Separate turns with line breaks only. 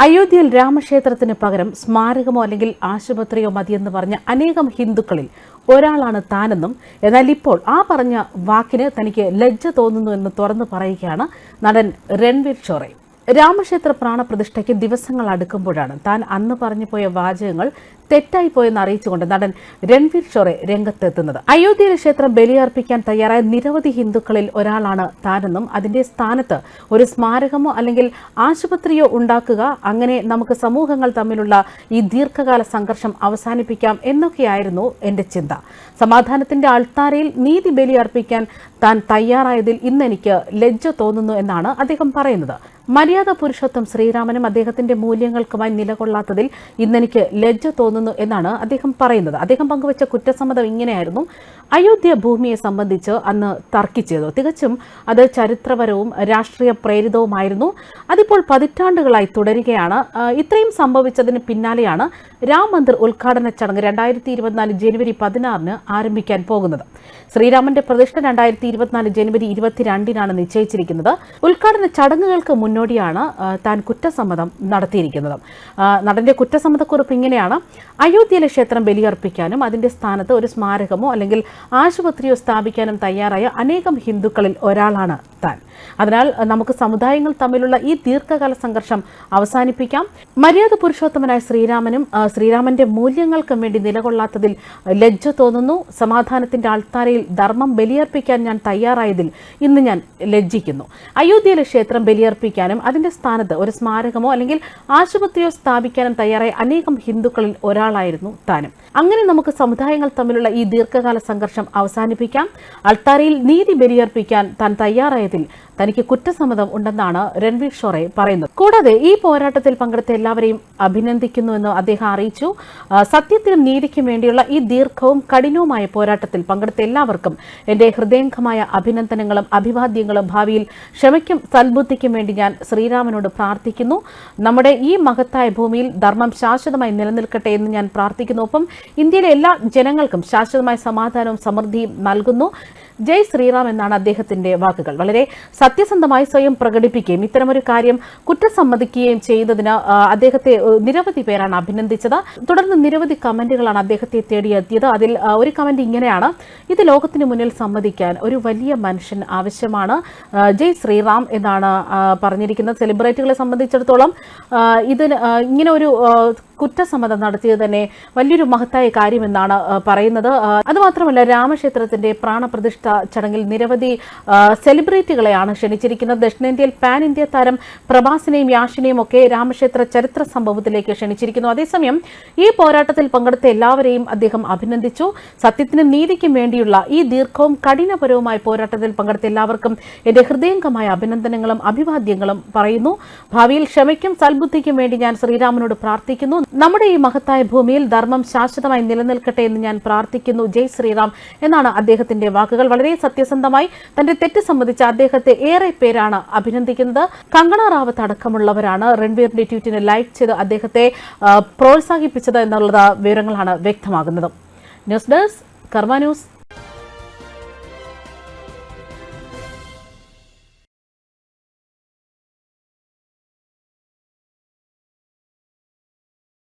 അയോധ്യയിൽ രാമക്ഷേത്രത്തിന് പകരം സ്മാരകമോ അല്ലെങ്കിൽ ആശുപത്രിയോ മതിയെന്ന് പറഞ്ഞ അനേകം ഹിന്ദുക്കളിൽ ഒരാളാണ് താനെന്നും എന്നാൽ ഇപ്പോൾ ആ പറഞ്ഞ വാക്കിന് തനിക്ക് ലജ്ജ തോന്നുന്നു എന്ന് തുറന്നു പറയുകയാണ് നടൻ രൺവീർ ചോറെ. രാമക്ഷേത്ര പ്രാണപ്രതിഷ്ഠയ്ക്ക് ദിവസങ്ങൾ അടുക്കുമ്പോഴാണ് താൻ അന്ന് പറഞ്ഞു പോയ വാചകങ്ങൾ തെറ്റായി പോയെന്ന് അറിയിച്ചുകൊണ്ട് നടൻ രൺവീർ ഷോറെ രംഗത്തെത്തുന്നത്. അയോധ്യയിലെ ക്ഷേത്രം ബലിയർപ്പിക്കാൻ തയ്യാറായ നിരവധി ഹിന്ദുക്കളിൽ ഒരാളാണ് താനെന്നും അതിന്റെ സ്ഥാനത്ത് ഒരു സ്മാരകമോ അല്ലെങ്കിൽ ആശുപത്രിയോ ഉണ്ടാക്കുക അങ്ങനെ നമുക്ക് സമൂഹങ്ങൾ തമ്മിലുള്ള ഈ ദീർഘകാല സംഘർഷം അവസാനിപ്പിക്കാം എന്നൊക്കെയായിരുന്നു എന്റെ ചിന്ത. സമാധാനത്തിന്റെ അൾത്താരയിൽ നീതി ബലിയർപ്പിക്കാൻ താൻ തയ്യാറായതിൽ ഇന്നെനിക്ക് ലജ്ജ തോന്നുന്നു എന്നാണ് അദ്ദേഹം പറയുന്നത്. മര്യാദ പുരുഷത്വം ശ്രീരാമനും അദ്ദേഹത്തിന്റെ മൂല്യങ്ങൾക്കുമായി നിലകൊള്ളാത്തതിൽ ഇന്നെനിക്ക് ലജ്ജ തോന്നുന്നു എന്നാണ് അദ്ദേഹം പറയുന്നത്. അദ്ദേഹം പങ്കുവച്ച കുറ്റസമ്മതം ഇങ്ങനെയായിരുന്നു. അയോധ്യ ഭൂമിയെ സംബന്ധിച്ച് അന്ന് തർക്കിച്ചത്. തികച്ചും അത് ചരിത്രപരവും രാഷ്ട്രീയ പ്രേരിതവുമായിരുന്നു. അതിപ്പോൾ പതിറ്റാണ്ടുകളായി തുടരുകയാണ്. ഇത്രയും സംഭവിച്ചതിന് പിന്നാലെയാണ് രാം മന്ദിർ ഉദ്ഘാടന ചടങ്ങ് രണ്ടായിരത്തി ഇരുപത്തിനാല് ജനുവരി പതിനാറിന് ആരംഭിക്കാൻ പോകുന്നത്. ശ്രീരാമന്റെ പ്രതിഷ്ഠ രണ്ടായിരത്തി ഇരുപത്തിനാല് ജനുവരി ഇരുപത്തിരണ്ടിനാണ് നിശ്ചയിച്ചിരിക്കുന്നത്. ഉദ്ഘാടന ചടങ്ങുകൾക്ക് മുന്നോടിയാണ് താൻ കുറ്റസമ്മതം നടത്തിയിരിക്കുന്നത്. നടന്റെ കുറ്റസമ്മതക്കുറിപ്പ് ഇങ്ങനെയാണ്. അയോധ്യയിലെ ക്ഷേത്രം ബലിയർപ്പിക്കാനും അതിന്റെ സ്ഥാനത്ത് ഒരു സ്മാരകമോ അല്ലെങ്കിൽ ആശുപത്രിയോ സ്ഥാപിക്കാനും തയ്യാറായ അനേകം ഹിന്ദുക്കളിൽ ഒരാളാണ് താൻ അതിനാൽ നമുക്ക് സമുദായങ്ങൾ തമ്മിലുള്ള ഈ ദീർഘകാല സംഘർഷം അവസാനിപ്പിക്കാം. മര്യാദ പുരുഷോത്തമനായ ശ്രീരാമനും ശ്രീരാമന്റെ മൂല്യങ്ങൾക്കും വേണ്ടി നിലകൊള്ളാത്തതിൽ ലജ്ജ തോന്നുന്നു. സമാധാനത്തിന്റെ ആൾത്താരയിൽ ധർമ്മം ബലിയർപ്പിക്കാൻ ഞാൻ തയ്യാറായതിൽ ഇന്ന് ഞാൻ ലജ്ജിക്കുന്നു. അയോധ്യയിലെ ക്ഷേത്രം ബലിയർപ്പിക്കാനും അതിന്റെ സ്ഥാനത്ത് ഒരു സ്മാരകമോ അല്ലെങ്കിൽ ആശുപത്രിയോ സ്ഥാപിക്കാനും തയ്യാറായ അനേകം ഹിന്ദുക്കളിൽ ഒരാളായിരുന്നു താനും. അങ്ങനെ നമുക്ക് സമുദായങ്ങൾ തമ്മിലുള്ള ഈ ദീർഘകാല സംഘർഷം അവസാനിപ്പിക്കാം. അൾത്താരയിൽ നീതി ബലിയർപ്പിക്കാൻ താൻ തയ്യാറായതിൽ തനിക്ക് കുറ്റസമ്മതം ഉണ്ടെന്നാണ് രൺവീർ ഷോറെ പറയുന്നത്. കൂടാതെ ഈ പോരാട്ടത്തിൽ പങ്കെടുത്ത എല്ലാവരെയും അഭിനന്ദിക്കുന്നുവെന്ന് അദ്ദേഹം അറിയിച്ചു. സത്യത്തിനും നീതിക്കും വേണ്ടിയുള്ള ഈ ദീർഘവും കഠിനവുമായ പോരാട്ടത്തിൽ പങ്കെടുത്ത എല്ലാവർക്കും എന്റെ ഹൃദയംഗമായ അഭിനന്ദനങ്ങളും അഭിവാദ്യങ്ങളും ഭാവിയിൽ ക്ഷമയ്ക്കും സൽബുദ്ധിക്കും വേണ്ടി ഞാൻ ശ്രീരാമനോട് പ്രാർത്ഥിക്കുന്നു. നമ്മുടെ ഈ മഹത്തായ ഭൂമിയിൽ ധർമ്മം ശാശ്വതമായി നിലനിൽക്കട്ടെ എന്ന് ഞാൻ പ്രാർത്ഥിക്കുന്നു. ഒപ്പം ഇന്ത്യയിലെ എല്ലാ ജനങ്ങൾക്കും ശാശ്വതമായ സമാധാനവും സമൃദ്ധിയും നൽകുന്നു. ജയ് ശ്രീറാം എന്നാണ് അദ്ദേഹത്തിന്റെ വാക്കുകൾ. വളരെ സത്യസന്ധമായി സ്വയം പ്രകടിപ്പിക്കുകയും ഇത്തരമൊരു കാര്യം കുറ്റസമ്മതിക്കുകയും ആ, അദ്ദേഹത്തെ നിരവധി പേരാണ് അഭിനന്ദിച്ചത്. തുടർന്ന് നിരവധി കമന്റുകളാണ് അദ്ദേഹത്തെ തേടിയെത്തിയത്. അതിൽ ഒരു കമന്റ് ഇങ്ങനെയാണ്. ഇത് ലോകത്തിന് മുന്നിൽ സമ്മതിക്കാൻ ഒരു വലിയ മനുഷ്യൻ ആവശ്യമാണ്. ജയ് ശ്രീറാം എന്നാണ് പറഞ്ഞിരിക്കുന്നത്. സെലിബ്രിറ്റികളെ സംബന്ധിച്ചിടത്തോളം ഇതിന് ഇങ്ങനെ ഒരു കുറ്റസമ്മതം നടത്തിയത് തന്നെ വലിയൊരു മഹത്തായ കാര്യമെന്നാണ് പറയുന്നത്. അതുമാത്രമല്ല രാമക്ഷേത്രത്തിന്റെ പ്രാണപ്രതിഷ്ഠ ചടങ്ങിൽ നിരവധി സെലിബ്രിറ്റികളെയാണ് ക്ഷണിച്ചിരിക്കുന്നത്. ദക്ഷിണേന്ത്യയിൽ പാൻ ഇന്ത്യ താരം പ്രഭാസിനെയും യാഷിനെയും ഒക്കെ രാമക്ഷേത്ര ചരിത്ര സംഭവത്തിലേക്ക് ക്ഷണിച്ചിരിക്കുന്നു. അതേസമയം ഈ പോരാട്ടത്തിൽ പങ്കെടുത്ത എല്ലാവരെയും അദ്ദേഹം അഭിനന്ദിച്ചു. സത്യത്തിനും നീതിക്കും വേണ്ടിയുള്ള ഈ ദീർഘവും കഠിനപരവുമായ പോരാട്ടത്തിൽ പങ്കെടുത്ത എല്ലാവർക്കും എന്റെ ഹൃദയംഗമായ അഭിനന്ദനങ്ങളും അഭിവാദ്യങ്ങളും പറയുന്നു. ഭാവിയിൽ ക്ഷമയ്ക്കും സൽബുദ്ധിക്കും വേണ്ടി ഞാൻ ശ്രീരാമനോട് പ്രാർത്ഥിക്കുന്നു. നമ്മുടെ ഈ മഹത്തായ ഭൂമിയിൽ ധർമ്മം ശാശ്വതമായി നിലനിൽക്കട്ടെ എന്ന് ഞാൻ പ്രാർത്ഥിക്കുന്നു. ജയ് ശ്രീറാം എന്നാണ് അദ്ദേഹത്തിന്റെ വാക്കുകൾ. വളരെ സത്യസന്ധമായി തന്റെ തെറ്റ് സംബന്ധിച്ച് അദ്ദേഹത്തെ ഏറെ പേരാണ് അഭിനന്ദിക്കുന്നത്. കങ്കണ റാവത്ത് അടക്കമുള്ളവരാണ് രൺവീറിന്റെ ട്വീറ്റിനെ ലൈക്ക് ചെയ്ത് അദ്ദേഹത്തെ പ്രോത്സാഹിപ്പിച്ചത് എന്നുള്ളത് വിവരങ്ങളാണ് വ്യക്തമാകുന്നത്. News desk Karma news.